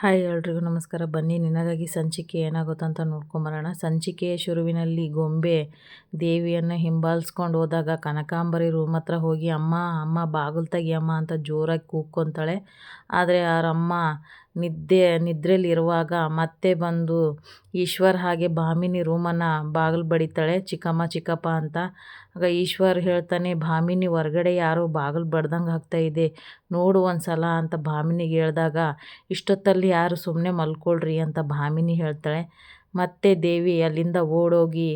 Hi ಎಲ್ರಿಗೂ ನಮಸ್ಕಾರ. ಬನ್ನಿ, ನಿನಗಾಗಿ ಸಂಚಿಕೆ ಏನಾಗುತ್ತೆ ಅಂತ ನೋಡ್ಕೊಂಬರೋಣ. ಸಂಚಿಕೆಯ ಶುರುವಿನಲ್ಲಿ ಗೊಂಬೆ ದೇವಿಯನ್ನು ಹಿಂಬಾಲಿಸ್ಕೊಂಡು ಹೋದಾಗ ಕನಕಾಂಬರಿ ರೂಮ್ ಹತ್ರ ಹೋಗಿ, ಅಮ್ಮ ಅಮ್ಮ, ಬಾಗಿಲು ತೆಗಿಯಮ್ಮ ಅಂತ ಜೋರಾಗಿ ಕೂಗ್ಕೊತಾಳೆ ಆದರೆ ಅವರಮ್ಮ ನಿದ್ದೆ, ನಿದ್ರೆಯಲ್ಲಿರುವಾಗ ಮತ್ತೆ ಬಂದು ಈಶ್ವರ್ ಹಾಗೆ ಭಾಮಿನಿ ರೂಮನ್ನು ಬಾಗಿಲು ಬಡಿತಾಳೆ. ಚಿಕ್ಕಮ್ಮ, ಚಿಕ್ಕಪ್ಪ ಅಂತ. ಆಗ ಈಶ್ವರ್ ಹೇಳ್ತಾನೆ, ಭಾಮಿನಿ ಹೊರಗಡೆ ಯಾರೋ ಬಾಗಿಲು ಬಡ್ದಂಗೆ ಆಗ್ತಾಯಿದೆ ನೋಡು ಒಂದು ಸಲ ಅಂತ ಭಾಮಿನಿಗೆ ಹೇಳಿದಾಗ, ಇಷ್ಟೊತ್ತಲ್ಲಿ ಯಾರು ಸುಮ್ಮನೆ ಮಲ್ಕೊಳ್ರಿ ಅಂತ ಭಾಮಿನಿ ಹೇಳ್ತಾಳೆ. ಮತ್ತೆ ದೇವಿ ಅಲ್ಲಿಂದ ಓಡೋಗಿ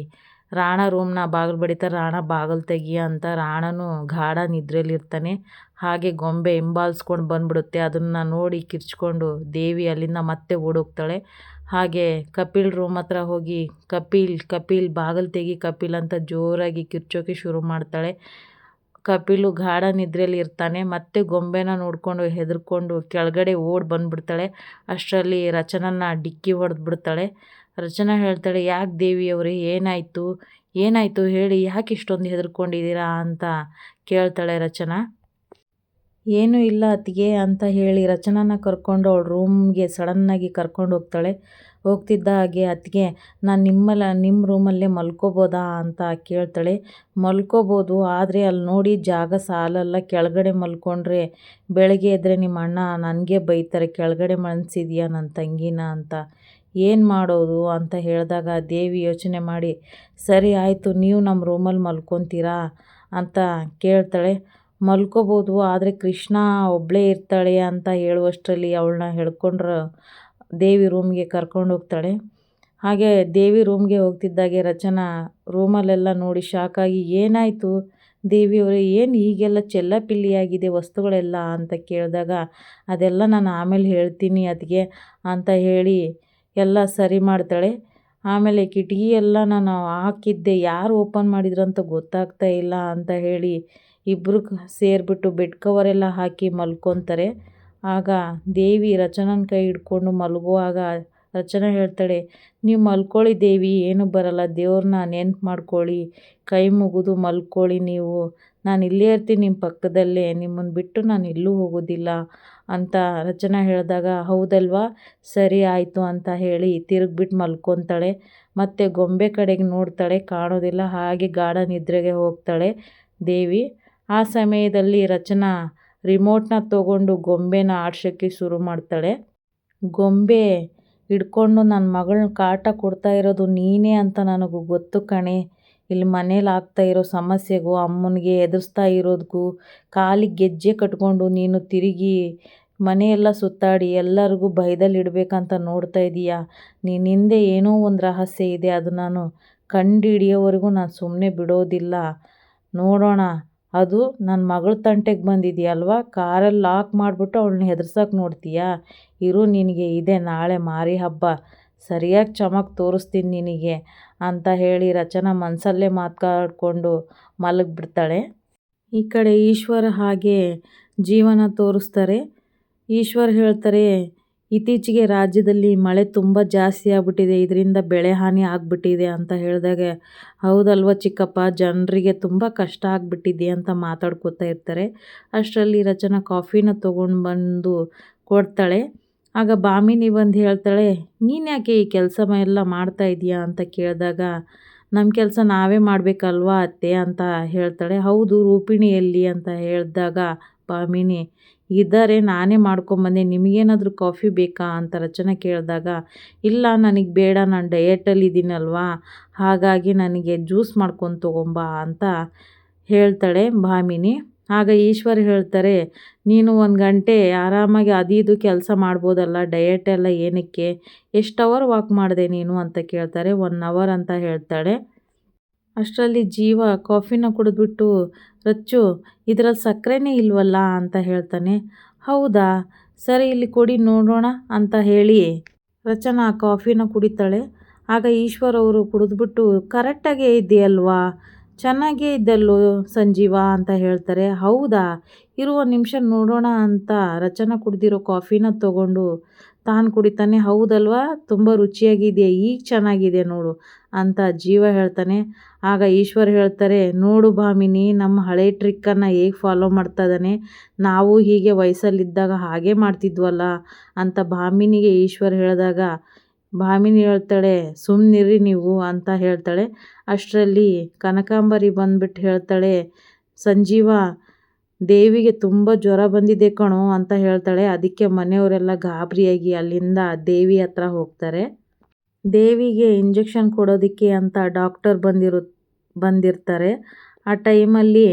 ರಾಣ ರೂಮ್ನ ಬಾಗಿಲು ಬಡಿತಾರೆ ರಾಣ ಬಾಗಿಲು ತೆಗಿ ಅಂತ ರಾಣನು ಗಾಢ ನಿದ್ರೆಯಲ್ಲಿರ್ತಾನೆ. ಹಾಗೆ ಗೊಂಬೆ ಹಿಂಬಾಲಿಸ್ಕೊಂಡು ಬಂದ್ಬಿಡುತ್ತೆ. ಅದನ್ನು ನೋಡಿ ಕಿರ್ಚ್ಕೊಂಡು ದೇವಿ ಅಲ್ಲಿಂದ ಮತ್ತೆ ಓಡೋಗ್ತಾಳೆ. ಹಾಗೆ ಕಪಿಲ್ ರೂಮ್ ಹತ್ರ ಹೋಗಿ ಕಪಿಲ್ ಕಪಿಲ್ ಬಾಗಿಲು ತೆಗಿ ಕಪಿಲ್ ಅಂತ ಜೋರಾಗಿ ಕಿರ್ಚೋಕೆ ಶುರು ಮಾಡ್ತಾಳೆ. ಕಪಿಲು ಗಾಢ ನಿದ್ರೆಯಲ್ಲಿ ಇರ್ತಾನೆ ಮತ್ತೆ ಗೊಂಬೆನ ನೋಡಿಕೊಂಡು ಹೆದರ್ಕೊಂಡು ಕೆಳಗಡೆ ಓಡಿ ಬಂದುಬಿಡ್ತಾಳೆ. ಅಷ್ಟರಲ್ಲಿ ರಚನನ್ನ ಡಿಕ್ಕಿ ಹೊಡೆದ್ಬಿಡ್ತಾಳೆ. ರಚನಾ ಹೇಳ್ತಾಳೆ, ಯಾಕೆ ದೇವಿಯವರೇ ಏನಾಯಿತು? ಏನಾಯಿತು ಹೇಳಿ, ಯಾಕೆ ಇಷ್ಟೊಂದು ಹೆದರ್ಕೊಂಡಿದ್ದೀರಾ ಅಂತ ಕೇಳ್ತಾಳೆ ರಚನಾ. ಏನೂ ಇಲ್ಲ ಅತ್ತಿಗೆ ಅಂತ ಹೇಳಿ ರಚನಾನ ಕರ್ಕೊಂಡು ಅವಳು ರೂಮ್ಗೆ ಸಡನ್ನಾಗಿ ಕರ್ಕೊಂಡು ಹೋಗ್ತಾಳೆ. ಹೋಗ್ತಿದ್ದ ಹಾಗೆ, ಅತ್ತಿಗೆ, ನಾನು ನಿಮ್ಮಲ್ಲ ನಿಮ್ಮ ರೂಮಲ್ಲೇ ಮಲ್ಕೋಬೋದಾ ಅಂತ ಕೇಳ್ತಾಳೆ. ಮಲ್ಕೋಬೋದು, ಆದರೆ ಅಲ್ಲಿ ನೋಡಿ ಜಾಗ ಸಾಲಲ್ಲ, ಕೆಳಗಡೆ ಮಲ್ಕೊಂಡ್ರೆ ಬೆಳಗ್ಗೆ ಎದ್ದರೆ ನಿಮ್ಮ ಅಣ್ಣ ನನಗೆ ಬೈತಾರೆ, ಕೆಳಗಡೆ ಮನ್ಸಿದ್ಯಾ ನನ್ನ ತಂಗಿನ? ಅಂತ ಏನು ಮಾಡೋದು ಅಂತ ಹೇಳಿದಾಗ ದೇವಿ ಯೋಚನೆ ಮಾಡಿ, ಸರಿ ಆಯಿತು, ನೀವು ನಮ್ಮ ರೂಮಲ್ಲಿ ಮಲ್ಕೊತೀರಾ? ಅಂತ ಕೇಳ್ತಾಳೆ. ಮಲ್ಕೋಬೋದು, ಆದರೆ ಕೃಷ್ಣ ಒಬ್ಬಳೇ ಇರ್ತಾಳೆ ಅಂತ ಹೇಳುವಷ್ಟರಲ್ಲಿ ಅವಳನ್ನ ಹೇಳ್ಕೊಂಡ್ರೆ ದೇವಿ ರೂಮ್ಗೆ ಕರ್ಕೊಂಡು ಹೋಗ್ತಾಳೆ. ಹಾಗೆ ದೇವಿ ರೂಮ್ಗೆ ಹೋಗ್ತಿದ್ದಾಗೆ ರಚನಾ ರೂಮಲ್ಲೆಲ್ಲ ನೋಡಿ ಶಾಕಾಗಿ, ಏನಾಯಿತು ದೇವಿಯವರೇ ಏನು ಹೀಗೆಲ್ಲ ಚೆಲ್ಲಪಿಲ್ಲಿಯಾಗಿದೆ ವಸ್ತುಗಳೆಲ್ಲ? ಅಂತ ಕೇಳಿದಾಗ, ಅದೆಲ್ಲ ನಾನು ಆಮೇಲೆ ಹೇಳ್ತೀನಿ ಅದಕ್ಕೆ ಅಂತ ಹೇಳಿ ಎಲ್ಲ ಸರಿ ಮಾಡ್ತಾಳೆ. ಆಮೇಲೆ ಕಿಟಕಿ ಎಲ್ಲ ನಾನು ಹಾಕಿದ್ದೆ. ಯಾರು ಓಪನ್ ಮಾಡಿದ್ರು ಅಂತ ಗೊತ್ತಾಗ್ತಾ ಇಲ್ಲ ಅಂತ ಹೇಳಿ ಇಬ್ಬರು ಸೇರಿಬಿಟ್ಟು ಬೆಡ್ ಕವರೆಲ್ಲ ಹಾಕಿ ಮಲ್ಕೊತಾರೆ. ಆಗ ದೇವಿ ರಚನನ ಕೈ ಹಿಡ್ಕೊಂಡು ಮಲಗುವಾಗ ರಚನಾ ಹೇಳ್ತಾಳೆ, ನೀವು ಮಲ್ಕೊಳ್ಳಿ ದೇವಿ, ಏನೂ ಬರಲ್ಲ. ದೇವ್ರನ್ನ ನೆನ್ಪು ಮಾಡ್ಕೊಳ್ಳಿ. ಕೈ ಮುಗಿದು ಮಲ್ಕೊಳ್ಳಿ ನೀವು. ನಾನು ಇಲ್ಲೇ ಇರ್ತೀನಿ ನಿಮ್ಮ ಪಕ್ಕದಲ್ಲೇ. ನಿಮ್ಮನ್ನು ಬಿಟ್ಟು ನಾನು ಎಲ್ಲೂ ಹೋಗೋದಿಲ್ಲ. ಅಂತ ರಚನಾ ಹೇಳಿದಾಗ, ಹೌದಲ್ವಾ? ಸರಿ ಆಯಿತು ಅಂತ ಹೇಳಿ ತಿರುಗ್ಬಿಟ್ಟು ಮಲ್ಕೊತಾಳೆ. ಮತ್ತು ಗೊಂಬೆ ಕಡೆಗೆ ನೋಡ್ತಾಳೆ, ಕಾಣೋದಿಲ್ಲ. ಹಾಗೆ ಗಾಢ ನಿದ್ರೆಗೆ ಹೋಗ್ತಾಳೆ ದೇವಿ. ಆ ಸಮಯದಲ್ಲಿ ರಚನಾ ರಿಮೋಟ್ನ ತಗೊಂಡು ಗೊಂಬೆನ ಆಡ್ಸೋಕ್ಕೆ ಶುರು ಮಾಡ್ತಾಳೆ. ಗೊಂಬೆ, ಹಿಡ್ಕೊಂಡು ನನ್ನ ಮಗಳನ್ನ ಕಾಟ ಕೊಡ್ತಾ ಇರೋದು ನೀನೇ ಅಂತ ನನಗೂ ಗೊತ್ತು ಕಣೆ. ಇಲ್ಲಿ ಮನೇಲಿ ಆಗ್ತಾ ಇರೋ ಸಮಸ್ಯೆಗೂ, ಅಮ್ಮನಿಗೆ ಎದುರಿಸ್ತಾ ಇರೋದಕ್ಕೂ ಕಾಲಿಗೆ ಗೆಜ್ಜೆ ಕಟ್ಕೊಂಡು ನೀನು ತಿರುಗಿ ಮನೆಯೆಲ್ಲ ಸುತ್ತಾಡಿ ಎಲ್ಲರಿಗೂ ಭಯದಲ್ಲಿ ಇಡಬೇಕಂತ ನೋಡ್ತಾ ಇದೀಯಾ? ನೀನು ಹಿಂದೆ ಏನೋ ಒಂದು ರಹಸ್ಯ ಇದೆ, ಅದು ನಾನು ಕಂಡು ಹಿಡಿಯೋವರೆಗೂ ನಾನು ಸುಮ್ಮನೆ ಬಿಡೋದಿಲ್ಲ. ನೋಡೋಣ. ಅದು ನನ್ನ ಮಗಳ ತಂಟೆಗೆ ಬಂದಿದೆಯಲ್ವಾ? ಕಾರಲ್ಲಿ ಲಾಕ್ ಮಾಡಿಬಿಟ್ಟು ಅವಳನ್ನ ಹೆದರ್ಸೋಕೆ ನೋಡ್ತೀಯಾ? ಇರು, ನಿನಗೆ ಇದೆ, ನಾಳೆ ಮಾರಿ ಹಬ್ಬ. ಸರಿಯಾಗಿ ಚಮಕ್ ತೋರಿಸ್ತೀನಿ ನಿನಗೆ ಅಂತ ಹೇಳಿ ರಚನಾ ಮನಸಲ್ಲೇ ಮಾತಾಡಿಕೊಂಡು ಮಲಗಿಬಿಡ್ತಾಳೆ. ಈ ಕಡೆ ಈಶ್ವರ ಹಾಗೆ ಜೀವನ ತೋರಿಸ್ತಾರೆ. ಈಶ್ವರ್ ಹೇಳ್ತಾರೆ, ಇತ್ತೀಚೆಗೆ ರಾಜ್ಯದಲ್ಲಿ ಮಳೆ ತುಂಬ ಜಾಸ್ತಿ ಆಗ್ಬಿಟ್ಟಿದೆ, ಇದರಿಂದ ಬೆಳೆ ಹಾನಿ ಆಗಿಬಿಟ್ಟಿದೆ ಅಂತ ಹೇಳಿದಾಗ, ಹೌದಲ್ವ ಚಿಕ್ಕಪ್ಪ, ಜನರಿಗೆ ತುಂಬ ಕಷ್ಟ ಆಗಿಬಿಟ್ಟಿದೆ ಅಂತ ಮಾತಾಡ್ಕೋತಾ ಇರ್ತಾರೆ. ಅಷ್ಟರಲ್ಲಿ ರಚನಾ ಕಾಫಿನ ತೊಗೊಂಡು ಬಂದು ಕೊಡ್ತಾಳೆ. ಆಗ ಬಾಮಿನಿ ಬಂದು ಹೇಳ್ತಾಳೆ, ನೀನು ಯಾಕೆ ಈ ಕೆಲಸ ಎಲ್ಲ ಮಾಡ್ತಾ ಇದೀಯಾ ಅಂತ ಕೇಳಿದಾಗ ನಮ್ಮ ಕೆಲಸ ನಾವೇ ಮಾಡಬೇಕಲ್ವಾ ಅತ್ತೆ? ಅಂತ ಹೇಳ್ತಾಳೆ. ಹೌದು ರೂಪಿಣಿ ಎಲ್ಲಿ ಅಂತ ಹೇಳಿದಾಗ ಬಾಮಿನಿ ಇದ್ದಾರೆ ನಾನೇ ಮಾಡ್ಕೊಂಬಂದೆ, ನಿಮಗೇನಾದರೂ ಕಾಫಿ ಬೇಕಾ? ಅಂತ ರಚನೆ ಕೇಳಿದಾಗ, ಇಲ್ಲ, ನನಗೆ ಬೇಡ, ನಾನು ಡಯೆಟಲ್ಲಿ ಇದ್ದೀನಲ್ವಾ ಹಾಗಾಗಿ ನನಗೆ ಜ್ಯೂಸ್ ಮಾಡ್ಕೊಂಡು ತೊಗೊಂಬ ಅಂತ ಹೇಳ್ತಾಳೆ ಭಾಮಿನಿ ಆಗ ಈಶ್ವರ್ ಹೇಳ್ತಾರೆ, ನೀನು ಒಂದು ಗಂಟೆ ಆರಾಮಾಗಿ ಅದು ಇದು ಕೆಲಸ ಮಾಡ್ಬೋದಲ್ಲ ಡಯೆಟ್ ಎಲ್ಲ ಏನಕ್ಕೆ? ಎಷ್ಟು ಅವರ್ ವಾಕ್ ಮಾಡಿದೆ ನೀನು? ಅಂತ ಕೇಳ್ತಾರೆ. ಒನ್ ಅವರ್ ಅಂತ ಹೇಳ್ತಾಳೆ. ಅಷ್ಟರಲ್ಲಿ ಜೀವ ಕಾಫಿನ ಕುಡಿದ್ಬಿಟ್ಟು, ರಚ್ಚು, ಇದರಲ್ಲಿ ಸಕ್ಕರೆನೇ ಇಲ್ವಲ್ಲ? ಅಂತ ಹೇಳ್ತಾನೆ. ಹೌದಾ? ಸರಿ, ಇಲ್ಲಿ ಕೊಡಿ, ನೋಡೋಣ ಅಂತ ಹೇಳಿ ರಚನಾ ಕಾಫಿನ ಕುಡಿತಾಳೆ. ಆಗ ಈಶ್ವರ್ ಅವರು ಕುಡಿದ್ಬಿಟ್ಟು, ಕರೆಕ್ಟಾಗೇ ಇದೆಯಲ್ವಾ ಚೆನ್ನಾಗೇ ಇದ್ದಲ್ಲೋ ಸಂಜೀವ ಅಂತ ಹೇಳ್ತಾರೆ. ಹೌದಾ? ಇರುವ ನಿಮಿಷ ನೋಡೋಣ ಅಂತ ರಚನಾ ಕುಡ್ದಿರೋ ಕಾಫಿನ ತೊಗೊಂಡು ತಾನು ಕುಡಿತಾನೆ. ಹೌದಲ್ವಾ? ತುಂಬ ರುಚಿಯಾಗಿದೆ ಈಗ ಚೆನ್ನಾಗಿದೆ ನೋಡು ಅಂತ ಜೀವ ಹೇಳ್ತಾನೆ. ಆಗ ಈಶ್ವರ್ ಹೇಳ್ತಾರೆ, ನೋಡು ಭಾಮಿನಿ, ನಮ್ಮ ಹಳೆ ಟ್ರಿಕ್ಕನ್ನು ಹೇಗೆ ಫಾಲೋ ಮಾಡ್ತಾ ಇದ್ದಾನೆ? ನಾವು ಹೀಗೆ ವಯಸ್ಸಲ್ಲಿದ್ದಾಗ ಹಾಗೆ ಮಾಡ್ತಿದ್ವಲ್ಲ ಅಂತ ಭಾಮಿನಿಗೆ ಈಶ್ವರ್ ಹೇಳಿದಾಗ ಭಾಮಿನಿ ಹೇಳ್ತಾಳೆ ಸುಮ್ಮನಿರಿ ನೀವು ಅಂತ ಹೇಳ್ತಾಳೆ. ಅಷ್ಟರಲ್ಲಿ ಕನಕಾಂಬರಿ ಬಂದ್ಬಿಟ್ಟು ಹೇಳ್ತಾಳೆ, ಸಂಜೀವ, ದೇವಿಗೆ ತುಂಬ ಜ್ವರ ಬಂದಿದೆ ಕಣೋ ಅಂತ ಹೇಳ್ತಾಳೆ. ಅದಕ್ಕೆ ಮನೆಯವರೆಲ್ಲ ಗಾಬರಿಯಾಗಿ ಅಲ್ಲಿಂದ ದೇವಿ ಹತ್ರ ಹೋಗ್ತಾರೆ. ದೇವಿಗೆ ಇಂಜೆಕ್ಷನ್ ಕೊಡೋದಕ್ಕೆ ಅಂತ ಡಾಕ್ಟರ್ ಬಂದಿರು, ಬಂದಿರ್ತಾರೆ. ಆ ಟೈಮಲ್ಲಿ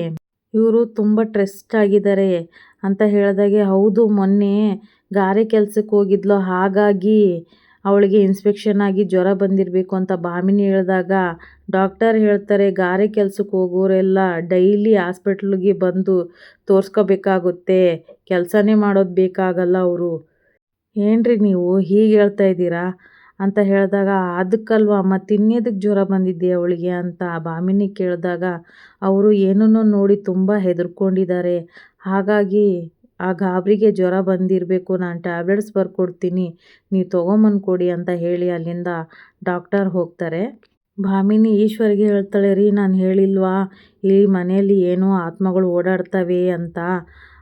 ಇವರು ತುಂಬ ಟ್ರೆಸ್ಟ್ ಆಗಿದ್ದಾರೆ ಅಂತ ಹೇಳಿದಾಗೆ, ಹೌದು, ಮೊನ್ನೆ ಗಾರೆ ಕೆಲಸಕ್ಕೆ ಹೋಗಿದ್ಲು, ಹಾಗಾಗಿ ಅವಳಿಗೆ ಇನ್ಸ್ಪೆಕ್ಷನ್ ಆಗಿ ಜ್ವರ ಬಂದಿರಬೇಕು ಅಂತ ಬಾಮಿನಿ ಹೇಳಿದಾಗ, ಡಾಕ್ಟರ್ ಹೇಳ್ತಾರೆ ಗಾರೆ ಕೆಲಸಕ್ಕೆ ಹೋಗೋರೆಲ್ಲ ಡೈಲಿ ಹಾಸ್ಪಿಟ್ಲಿಗೆ ಬಂದು ತೋರಿಸ್ಕೋಬೇಕಾಗುತ್ತೆ, ಕೆಲಸನೇ ಮಾಡೋದು ಬೇಕಾಗಲ್ಲ ಅವರು. ಏನ್ರಿ ನೀವು ಹೀಗೆ ಹೇಳ್ತಾ ಇದ್ದೀರಾ? ಅಂತ ಹೇಳಿದಾಗ ಅದಕ್ಕಲ್ವ ಮತ್ತು ತಿನ್ನೋದಕ್ಕೆ ಜ್ವರ ಬಂದಿದ್ದೆ ಅವಳಿಗೆ ಅಂತ ಬಾಮಿನಿ ಕೇಳಿದಾಗ, ಅವರು ಏನನ್ನೋ ನೋಡಿ ತುಂಬ ಹೆದರ್ಕೊಂಡಿದ್ದಾರೆ, ಹಾಗಾಗಿ ಆ ಗಾಬರಿಗೆ ಜ್ವರ ಬಂದಿರಬೇಕು, ನಾನು ಟ್ಯಾಬ್ಲೆಟ್ಸ್ ಬರ್ಕೊಡ್ತೀನಿ, ನೀವು ತೊಗೊಂಬಂದು ಕೊಡಿ ಅಂತ ಹೇಳಿ ಅಲ್ಲಿಂದ ಡಾಕ್ಟರ್ ಹೋಗ್ತಾರೆ. ಭಾಮಿನಿ ಈಶ್ವರಿಗೆ ಹೇಳ್ತಾಳೆ, ರೀ ನಾನು ಹೇಳಿಲ್ವಾ? ಈ ಮನೆಯಲ್ಲಿ ಏನೋ ಆತ್ಮಗಳು ಓಡಾಡ್ತವೆ ಅಂತ.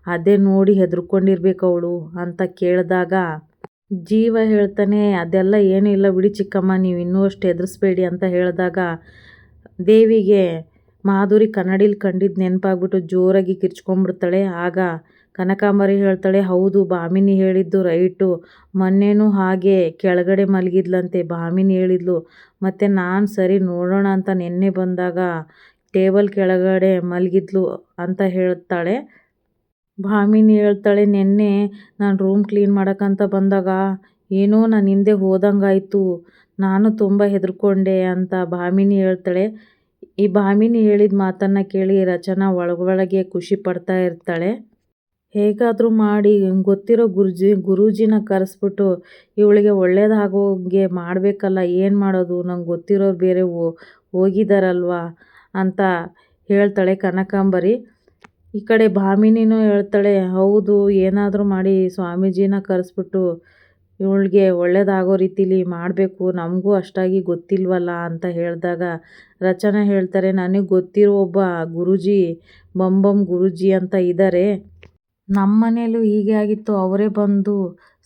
ಅದೇ ನೋಡಿ ಹೆದರ್ಕೊಂಡಿರ್ಬೇಕು ಅವಳು ಅಂತ ಕೇಳಿದಾಗ ಜೀವ ಹೇಳ್ತಾನೆ, ಅದೆಲ್ಲ ಏನೂ ಇಲ್ಲ ಬಿಡಿ ಚಿಕ್ಕಮ್ಮ, ನೀವು ಇನ್ನೂ ಅಷ್ಟು ಹೆದರಿಸ್ಬೇಡಿ ಅಂತ ಹೇಳಿದಾಗ ದೇವಿಗೆ ಮಾಧುರಿ ಕನ್ನಡಿಲಿ ಕಂಡಿದ್ದು ನೆನಪಾಗ್ಬಿಟ್ಟು ಜೋರಾಗಿ ಕಿರ್ಚ್ಕೊಂಡ್ಬಿಡ್ತಾಳೆ. ಆಗ ಕನಕಾಂಬರಿ ಹೇಳ್ತಾಳೆ, ಹೌದು ಭಾಮಿನಿ ಹೇಳಿದ್ದು ರೈಟು. ಮೊನ್ನೆನೂ ಹಾಗೆ ಕೆಳಗಡೆ ಮಲಗಿದ್ಲಂತೆ ಭಾಮಿನಿ ಹೇಳಿದ್ಲು. ಮತ್ತು ನಾನು ಸರಿ ನೋಡೋಣ ಅಂತ ನಿನ್ನೆ ಬಂದಾಗ ಟೇಬಲ್ ಕೆಳಗಡೆ ಮಲಗಿದ್ಲು ಅಂತ ಹೇಳ್ತಾಳೆ. ಭಾಮಿನಿ ಹೇಳ್ತಾಳೆ, ನಿನ್ನೆ ನಾನು ರೂಮ್ ಕ್ಲೀನ್ ಮಾಡೋಕ್ಕಂತ ಬಂದಾಗ ಏನೋ ನಾನು ಹಿಂದೆ ಹೋದಂಗಾಯಿತು. ನಾನು ತುಂಬ ಹೆದರ್ಕೊಂಡೆ ಅಂತ ಭಾಮಿನಿ ಹೇಳ್ತಾಳೆ. ಈ ಭಾಮಿನಿ ಹೇಳಿದ ಮಾತನ್ನು ಕೇಳಿ ರಚನಾ ಒಳಗೊಳಗೆ ಖುಷಿ ಪಡ್ತಾ ಇರ್ತಾಳೆ. ಹೇಗಾದರೂ ಮಾಡಿ, ಗೊತ್ತಿರೋ ಗುರುಜಿ, ಗುರೂಜಿನ ಕರೆಸ್ಬಿಟ್ಟು, ಇವಳಿಗೆ ಒಳ್ಳೇದಾಗೋಂಗೆ ಮಾಡಬೇಕಲ್ಲ, ಏನು ಮಾಡೋದು? ನಂಗೆ ಗೊತ್ತಿರೋರು ಬೇರೆ ಹೋಗಿದಾರಲ್ವಾ? ಅಂತ ಹೇಳ್ತಾಳೆ ಕನಕಾಂಬರಿ. ಈ ಕಡೆ ಭಾಮಿನಿನೂ ಹೇಳ್ತಾಳೆ, ಹೌದು, ಏನಾದರೂ ಮಾಡಿ ಸ್ವಾಮೀಜಿನ ಕರೆಸ್ಬಿಟ್ಟು, ಇವಳಿಗೆ ಒಳ್ಳೇದಾಗೋ ರೀತಿಲಿ ಮಾಡಬೇಕು. ನಮಗೂ ಅಷ್ಟಾಗಿ ಗೊತ್ತಿಲ್ವಲ್ಲ? ಅಂತ ಹೇಳಿದಾಗ ರಚನಾ ಹೇಳ್ತಾರೆ, ನನಗೆ ಗೊತ್ತಿರೋ ಒಬ್ಬ ಗುರೂಜಿ, ಬಂಬಂ ಗುರೂಜಿ ಅಂತ ಇದ್ದಾರೆ ನಮ್ಮ ಮನೇಲೂ ಹೀಗೆ ಆಗಿತ್ತು. ಅವರೇ ಬಂದು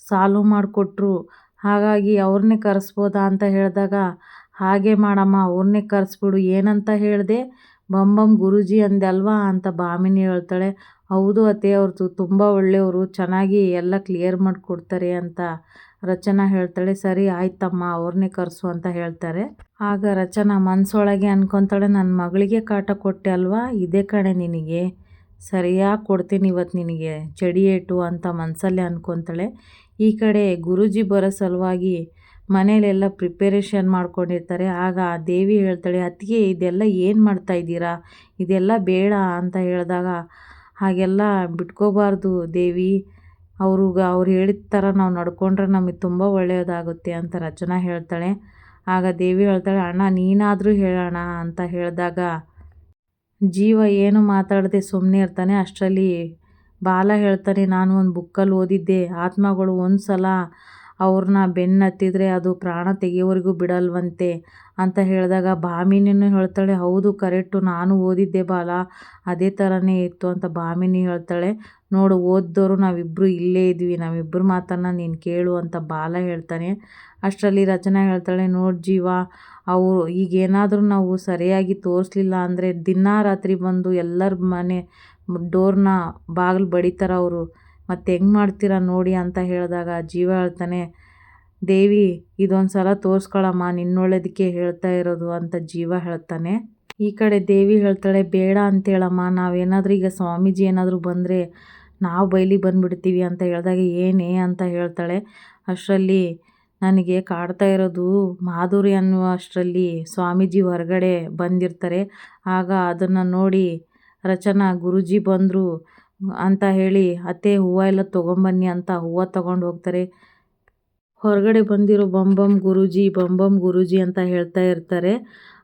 ಸಾಲು ಮಾಡಿಕೊಟ್ರು. ಹಾಗಾಗಿ ಅವ್ರನ್ನೇ ಕರೆಸ್ಬೋದಾ ಅಂತ ಹೇಳಿದಾಗ, ಹಾಗೆ ಮಾಡಮ್ಮ ಅವ್ರನ್ನೇ ಕರೆಸ್ಬಿಡು. ಏನಂತ ಹೇಳಿದೆ? ಬಂಬಮ್ ಗುರೂಜಿ ಅಂದೆ ಅಲ್ವಾ ಅಂತ ಭಾಮಿನಿ ಹೇಳ್ತಾಳೆ. ಹೌದು ಅತ್ತೆ ಅವ್ರದ್ದು ತುಂಬ ಒಳ್ಳೆಯವರು. ಚೆನ್ನಾಗಿ ಎಲ್ಲ ಕ್ಲಿಯರ್ ಮಾಡಿಕೊಡ್ತಾರೆ ಅಂತ ರಚನಾ ಹೇಳ್ತಾಳೆ. ಸರಿ, ಆಯ್ತಮ್ಮ ಅವ್ರನ್ನೇ ಕರೆಸು ಅಂತ ಹೇಳ್ತಾರೆ. ಆಗ ರಚನಾ ಮನಸ್ಸೊಳಗೆ ಅನ್ಕೊತಾಳೆ ನನ್ನ ಮಗಳಿಗೆ ಕಾಟ ಕೊಟ್ಟೆ ಅಲ್ವಾ? ಇದೇ ಕಣೆ ನಿನಗೆ. ಸರಿಯಾಗಿ ಕೊಡ್ತೀನಿ ಇವತ್ತು ನಿನಗೆ, ಚಡಿಯೇಟು ಅಂತ ಮನಸಲ್ಲೇ ಅಂದ್ಕೊತಾಳೆ ಈ ಕಡೆ ಗುರೂಜಿ ಬರೋ ಸಲುವಾಗಿ ಮನೇಲೆಲ್ಲ ಪ್ರಿಪೇರೇಷನ್ ಮಾಡ್ಕೊಂಡಿರ್ತಾರೆ. ಆಗ ಆ ದೇವಿ ಹೇಳ್ತಾಳೆ, ಅತ್ತಿಗೆ, ಇದೆಲ್ಲ ಏನು ಮಾಡ್ತಾ ಇದ್ದೀರಾ? ಇದೆಲ್ಲ ಬೇಡ ಅಂತ ಹೇಳಿದಾಗ, ಹಾಗೆಲ್ಲ ಬಿಟ್ಕೋಬಾರ್ದು ದೇವಿ. ಅವ್ರಿಗೆ ಅವ್ರು ಹೇಳಿದ ಥರ ನಾವು ನಡ್ಕೊಂಡ್ರೆ ನಮಗೆ ತುಂಬ ಒಳ್ಳೆಯದಾಗುತ್ತೆ ಅಂತ ರಚನಾ ಹೇಳ್ತಾಳೆ. ಆಗ ದೇವಿ ಹೇಳ್ತಾಳೆ, ಅಣ್ಣ, ನೀನಾದರೂ ಹೇಳೋಣ ಅಂತ ಹೇಳಿದಾಗ ಜೀವ ಏನು ಮಾತಾಡದೆ ಸುಮ್ಮನೆ ಇರ್ತಾನೆ, ಅಷ್ಟರಲ್ಲಿ ಬಾಲ ಹೇಳ್ತಾನೆ, ನಾನು ಒಂದು ಬುಕ್ಕಲ್ಲಿ ಓದಿದ್ದೆ, ಆತ್ಮಗಳು ಒಂದು ಸಲ ಅವ್ರನ್ನ ಬೆನ್ನತ್ತಿದ್ರೆ ಅದು ಪ್ರಾಣ ತೆಗೆಯೋವರೆಗೂ ಬಿಡಲ್ವಂತೆ ಅಂತ ಹೇಳಿದಾಗ ಭಾಮಿನಿನೂ ಹೇಳ್ತಾಳೆ, ಹೌದು, ಕರೆಕ್ಟು, ನಾನು ಓದಿದ್ದೆ ಬಾಲ, ಅದೇ ಥರನೇ ಇತ್ತು ಅಂತ ಭಾಮಿನಿ ಹೇಳ್ತಾಳೆ. ನೋಡು, ಓದ್ದೋರು ನಾವಿಬ್ಬರು ಇಲ್ಲೇ ಇದ್ವಿ ನಾವಿಬ್ಬರು ಮಾತನ್ನು ನೀನು ಕೇಳು ಅಂತ ಬಾಲ ಹೇಳ್ತಾನೆ. ಅಷ್ಟರಲ್ಲಿ ರಚನಾ ಹೇಳ್ತಾಳೆ, ನೋಡಿ ಜೀವ, ಅವರು ಈಗೇನಾದರೂ ನಾವು ಸರಿಯಾಗಿ ತೋರಿಸ್ಲಿಲ್ಲ ಅಂದರೆ ದಿನಾ ರಾತ್ರಿ ಬಂದು ಎಲ್ಲರ ಮನೆ ಡೋರ್ನ ಬಾಗಿಲು ಬಡಿತಾರೆ ಅವರು. ಮತ್ತು ಹೆಂಗೆ ಮಾಡ್ತೀರಾ ನೋಡಿ ಅಂತ ಹೇಳಿದಾಗ ಜೀವ ಹೇಳ್ತಾನೆ, ದೇವಿ ಇದೊಂದು ಸಲ ತೋರಿಸ್ಕೊಳಮ್ಮ, ನಿನ್ನೊಳ್ಳೇದಕ್ಕೆ ಹೇಳ್ತಾ ಇರೋದು ಅಂತ ಜೀವ ಹೇಳ್ತಾನೆ. ಈ ಕಡೆ ದೇವಿ ಹೇಳ್ತಾಳೆ, ಬೇಡ ಅಂತೇಳಮ್ಮ ನಾವೇನಾದರೂ ಈಗ ಸ್ವಾಮೀಜಿ ಏನಾದರೂ ಬಂದರೆ ನಾವು ಬೈಲಿ ಬಂದುಬಿಡ್ತೀವಿ ಅಂತ ಹೇಳಿದಾಗ ಏನೇ ಅಂತ ಹೇಳ್ತಾಳೆ. ಅಷ್ಟರಲ್ಲಿ ನನಗೆ ಕಾಡ್ತಾ ಇರೋದು ಮಾಧುರಿ ಅನ್ನುವ ಅಷ್ಟರಲ್ಲಿ ಸ್ವಾಮೀಜಿ ಹೊರಗಡೆ ಬಂದಿರ್ತಾರೆ. ಆಗ ಅದನ್ನು ನೋಡಿ ರಚನಾ, ಗುರುಜಿ ಬಂದರು ಅಂತ ಹೇಳಿ, ಅತ್ತೆ, ಹೂವು ಎಲ್ಲ ತೊಗೊಂಬನ್ನಿ ಅಂತ ಹೂವು ತಗೊಂಡು ಹೋಗ್ತಾರೆ. ಹೊರಗಡೆ ಬಂದಿರೋ ಬಂಬಮ್ ಗುರೂಜಿ ಬಂಬಮ್ ಗುರೂಜಿ ಅಂತ ಹೇಳ್ತಾ ಇರ್ತಾರೆ.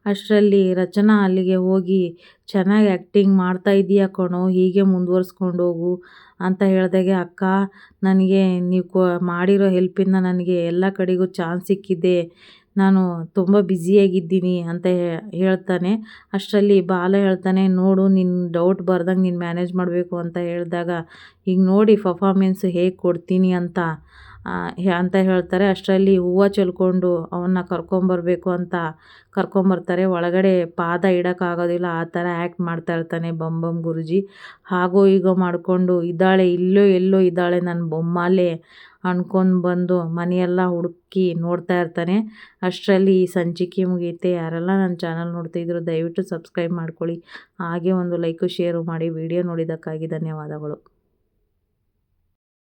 ಅಷ್ಟರಲ್ಲಿ ರಚನಾ ಅಲ್ಲಿಗೆ ಹೋಗಿ, ಚೆನ್ನಾಗಿ ಆ್ಯಕ್ಟಿಂಗ್ ಮಾಡ್ತಾ ಇದೀಯ ಕಣೋ, ಹೀಗೆ ಮುಂದುವರ್ಸ್ಕೊಂಡು ಹೋಗು ಅಂತ ಹೇಳಿದಾಗೆ, ಅಕ್ಕ, ನನಗೆ ನೀವು ಕೊ, ಮಾಡಿರೋ ಹೆಲ್ಪಿಂದ ನನಗೆ ಎಲ್ಲ ಕಡೆಗೂ ಚಾನ್ಸ್ ಸಿಕ್ಕಿದೆ. ನಾನು ತುಂಬ ಬ್ಯುಸಿಯಾಗಿದ್ದೀನಿ ಅಂತ ಹೇಳ್ತಾನೆ. ಅಷ್ಟರಲ್ಲಿ ಬಾಲ ಹೇಳ್ತಾನೆ, ನೋಡು ನಿನ್ನ ಡೌಟ್ ಬರ್ದಂಗೆ ನೀನು ಮ್ಯಾನೇಜ್ ಮಾಡಬೇಕು ಅಂತ ಹೇಳಿದಾಗ, ಈಗ ನೋಡಿ ಪಫಾಮೆನ್ಸ್ ಹೇಗೆ ಕೊಡ್ತೀನಿ ಅಂತ. ಅಂತ ಹೇಳ್ತಾರೆ. ಅಷ್ಟರಲ್ಲಿ ಹೂವು ಚೆಲ್ಕೊಂಡು ಅವನ್ನ ಕರ್ಕೊಂಬರಬೇಕು ಅಂತ ಕರ್ಕೊಂಬರ್ತಾರೆ. ಒಳಗಡೆ ಪಾದ ಇಡೋಕ್ಕಾಗೋದಿಲ್ಲ. ಆ ಥರ ಆ್ಯಕ್ಟ್ ಮಾಡ್ತಾ ಇರ್ತಾನೆ ಬಮ್ ಬಮ್ ಗುರುಜಿ. ಹಾಗೋ ಹೀಗೋ ಮಾಡಿಕೊಂಡು ಇದ್ದಾಳೆ ಇಲ್ಲೋ ಎಲ್ಲೋ ಇದ್ದಾಳೆ ನನ್ನ ಬೊಮ್ಮಲೆ ಅನ್ಕೊಂಡು ಬಂದು ಮನೆಯೆಲ್ಲ ಹುಡುಕಿ ನೋಡ್ತಾ ಇರ್ತಾನೆ. ಅಷ್ಟರಲ್ಲಿ ಈ ಸಂಚಿಕೆ ಮುಗಿಯುತ್ತೆ ಯಾರೆಲ್ಲ ನನ್ನ ಚಾನಲ್ ನೋಡ್ತಿದ್ರು ದಯವಿಟ್ಟು ಸಬ್ಸ್ಕ್ರೈಬ್ ಮಾಡ್ಕೊಳ್ಳಿ. ಹಾಗೆ ಒಂದು ಲೈಕು, ಶೇರು ಮಾಡಿ. ವಿಡಿಯೋ ನೋಡಿದ್ದಕ್ಕಾಗಿ ಧನ್ಯವಾದಗಳು.